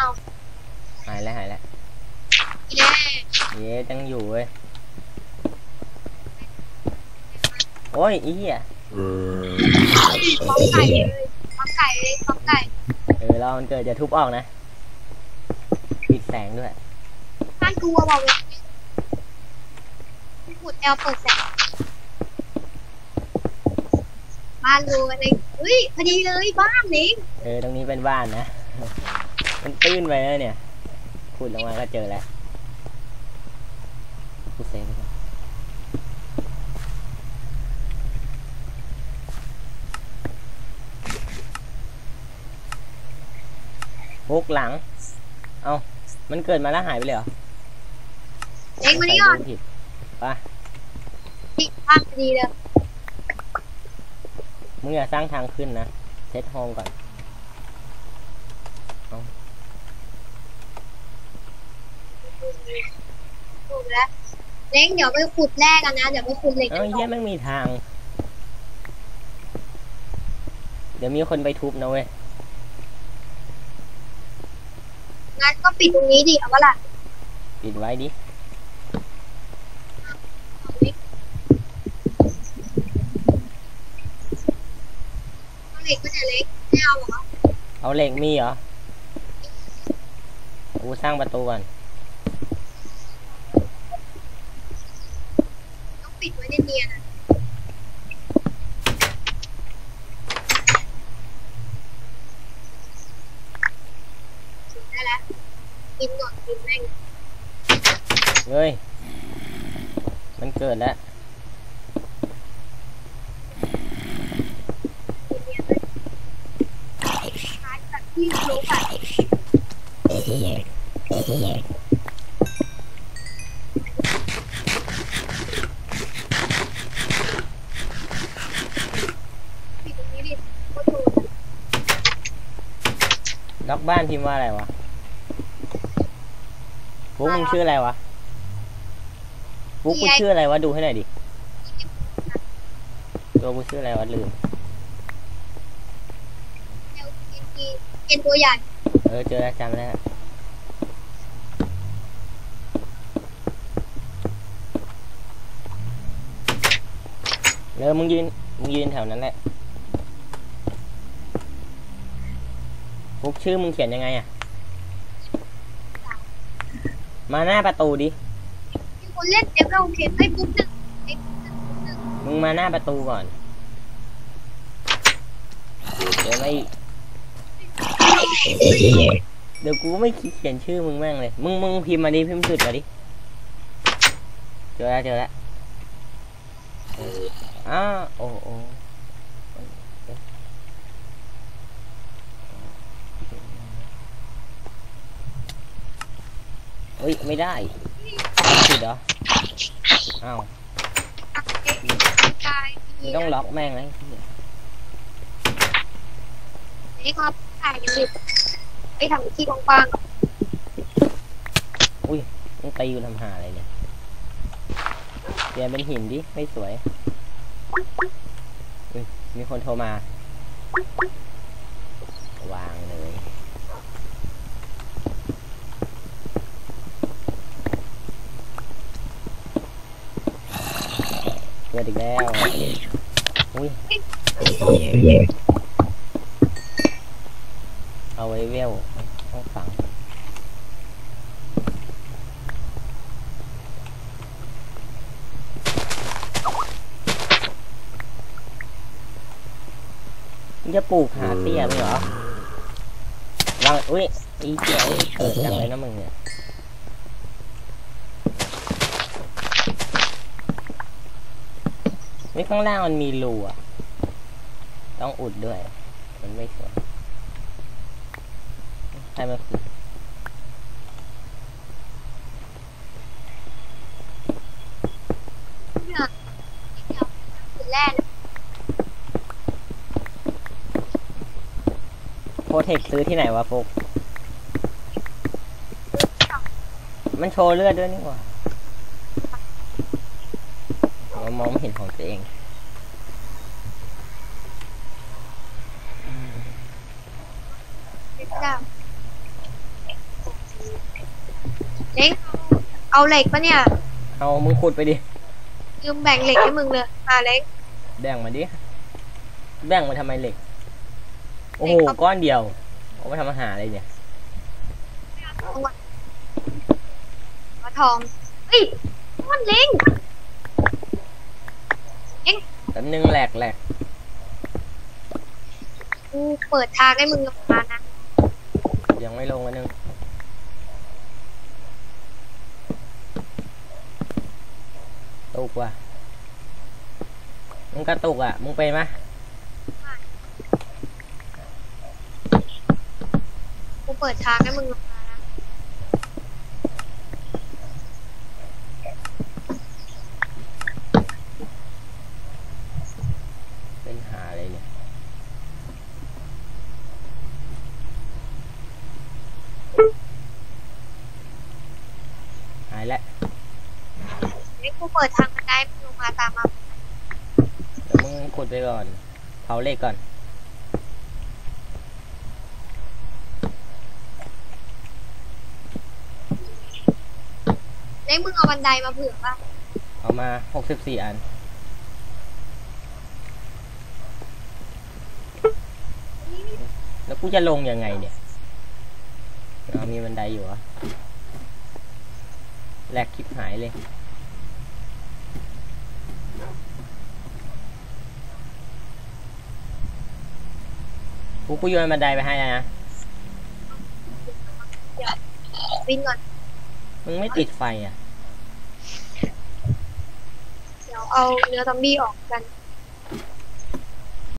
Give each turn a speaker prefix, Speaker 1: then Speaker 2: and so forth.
Speaker 1: เอา
Speaker 2: หายแล้วหายแล้ว
Speaker 1: อีเล่
Speaker 2: เย้ยังอยู่เว้ยโอ้ยอีเหี้ย
Speaker 1: ฟ้องไก่เลยฟ้องไก่เลยฟ้องไก่
Speaker 2: เออเรามันเกิดจะทุบออกนะปิดแสงด้วย
Speaker 1: บ้านกูอะบอกเลยขุดแอลเปิดแสงบ้านรูอะไรเฮ้ยพอดีเลยบ้านนี้
Speaker 2: เออตรงนี้เป็นบ้านนะ มันตื้นไปแล้วเนี่ยขุดลงมาก็เจอแล้วขุดเซฟไปก่อนบุกหลัง เอามันเกิดมาแล้วหายไปเลยเหรอ
Speaker 1: เล็กมานี่ก่อน
Speaker 2: ใส่ดูผิดไป
Speaker 1: นี่บ้านพอดีเลย
Speaker 2: มึงอย่าสร้างทางขึ้นนะ เซตโฮมก่อน
Speaker 1: ถูกแล้วเล็กเดี๋ยวไปขุดแรกกันนะ เดี๋ยวไปขุดเหล็กกั
Speaker 2: เอ้าน
Speaker 1: ต่
Speaker 2: เยี่ย
Speaker 1: อ
Speaker 2: ไม่มีทาง เดี๋ยวมีคนไปทุบนะเว้ย
Speaker 1: งั้นก็ปิดตรงนี้ดิเอาวะล่ะ
Speaker 2: ปิดไว้ดิ
Speaker 1: เอาเหล็กก็จะเล็กไม่เอาเหรอ
Speaker 2: เอาเหล็กมีเหรอ กูสร้างประตูก่อน
Speaker 1: ต้อง ปิดไว้เนียนๆนะปิดได้แล้วกินก่อนกินแม่ง
Speaker 2: เฮ้ย มันเกิดแล้ว
Speaker 1: กินเนียนเลยคล้ายแบบที่รู้อะปิดตรงนี้ดิโคตรโหดอะ
Speaker 2: ล็อกบ้านพิมพ์ว่าอะไรวะปุ๊กมึงชื่ออะไรวะปุ๊กกูชื่ออะไรวะดูให้หน่อยดิตัวกูชื่ออะไรวะลืม
Speaker 1: เอลเอ็นทีเอ็นตัวใหญ่
Speaker 2: เออเจอแล้วจำแล้วเออมึงยืนมึงยืนแถวนั้นแหละ ปุ๊กชื่อมึงเขียนยังไงอะมาหน้าประตูดิ
Speaker 1: มีคนเล่นเอฟเราเขียนให้ปุ๊บหนึ่งเอ็กซ์หนึ่ง
Speaker 2: มึงมาหน้าประตูก่อนเดี๋ยวไม่เดี๋ยวกูไม่คิดเขียนชื่อมึงแม่งเลย มึงมึงพิมพ์มาดิพิมพ์สุดมาดิเจอแล้วเจอแล้วอ้าโอ้โอ้ ฮ้ยไม่ได้ผิดเหรออ้าว
Speaker 1: เอ็กซ์กาย
Speaker 2: มึงต้องล็อกแม่งเลย
Speaker 1: นี่ครับถ่ายกันดิไอ้ทำที่กว้าง
Speaker 2: มึงตีอยู่ทำหาอะไรเนี่ยเปลี่ยนเป็นหินดิ ไม่สวยอุ๊ยมีคนโทรมา วางเลย เกิดอีกแล้ว อุ้ย เอาไว้เวลต้องฝังจะปลูกหาเตี้ยไหมเหรอวางอุ้ยอีเจียวเกิดจังเลยนะมึงเนี่ย นี่ข้างล่างมันมีรูอะ ต้องอุดด้วย มันไม่สวยใครมาขุด
Speaker 1: ๆเนี่ยเดี๋ยวขุดแร่นะ
Speaker 2: โปรเทคซื้อที่ไหนวะฟุก มันโชว์เลือดด้วยนี่หว่า เรามองไม่เห็นของตัวเอง
Speaker 1: เด็กจ้าเล้งเอาเหล็กปะเนี่ย
Speaker 2: เอามึงขุดไปดิ
Speaker 1: ยืมแบ่งเหล็กให้มึงเลยอ่าเล้ง
Speaker 2: แบ่งมาดิ แบ่งมาทำไมเหล็ก โอ้โห
Speaker 1: เหล็กครับ
Speaker 2: ก้อนเดียวเอาไปทำอาหารอะไรเนี่ย
Speaker 1: หัวทอง เฮ้ยมันเล้ง
Speaker 2: แป๊บนึงแหลกแหลก
Speaker 1: กูเปิดทางให้มึงลงมานะ
Speaker 2: ยังไม่ลงอันนึงตุกว่ะมึงกระตุกอะ มึงเป็นไหม
Speaker 1: กูเปิดทางให้มึงลงมานะ
Speaker 2: เป็นหาอะไรเนี่ย หายแล้ว
Speaker 1: เล้งกูเปิดทางบันไดให้มึงลงมาตามมา
Speaker 2: เดี๋ยวมึงขุดไปก่อน เผาเหล็กก่อน
Speaker 1: เล้งมึงเอาบันไดมาเผื่อป่ะ
Speaker 2: เอามาหกสิบสี่อัน แล้วกูจะลงยังไงเนี่ยเอามีบันไดอยู่เหรอ แหลกคลิปหายเลย กูกูโยนบันไดไปให้แล้วนะ
Speaker 1: วินก่อน
Speaker 2: มึงไม่ติดไฟอะ
Speaker 1: เดี๋ยวเอาเนื้อซอมบี้ออกกัน